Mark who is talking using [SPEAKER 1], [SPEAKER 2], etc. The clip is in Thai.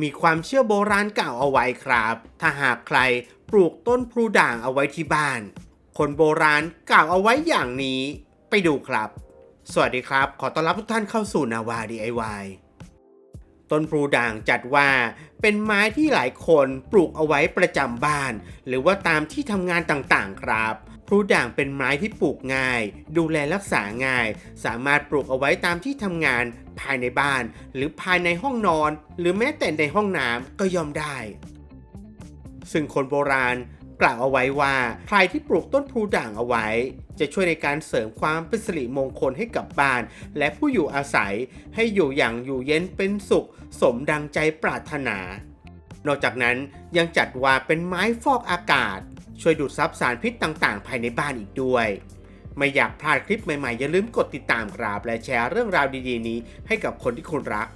[SPEAKER 1] มีความเชื่อโบราณกล่าวเอาไว้ครับ ถ้าหากใครปลูกต้นพลูด่างเอาไว้ที่บ้าน คนโบราณกล่าวเอาไว้อย่างนี้ ไปดูครับ สวัสดีครับ ขอต้อนรับทุกท่านเข้าสู่นาวา DIY ต้นพลูด่างจัดว่าเป็นไม้ที่หลายคนปลูกเอาไว้ประจำบ้าน หรือว่าตามที่ทำงานต่างๆครับ พลูด่างเป็นไม้ที่ปลูกง่าย ดูแลรักษาง่าย สามารถปลูกเอาไว้ตามที่ทำงานภายในบ้าน หรือภายในห้องนอน หรือแม้แต่ในห้องน้ำก็ยอมได้ ซึ่งคนโบราณกล่าวเอาไว้ว่าใครที่ปลูกต้นพลูด่างเอาไว้ จะช่วยในการเสริมความเป็นสิริมงคลให้กับบ้าน และผู้อยู่อาศัยให้อยู่อย่างอยู่เย็นเป็นสุข สมดังใจปรารถนา นอกจากนั้นยังจัดว่าเป็นไม้ฟอกอากาศ ช่วยดูดซับสารพิษต่างๆ ภายในบ้านอีกด้วย ไม่อยากพลาดคลิปใหม่ๆ อย่าลืมกดติดตามครับและแชร์เรื่องราวดีๆ นี้ให้กับคนที่คุณรัก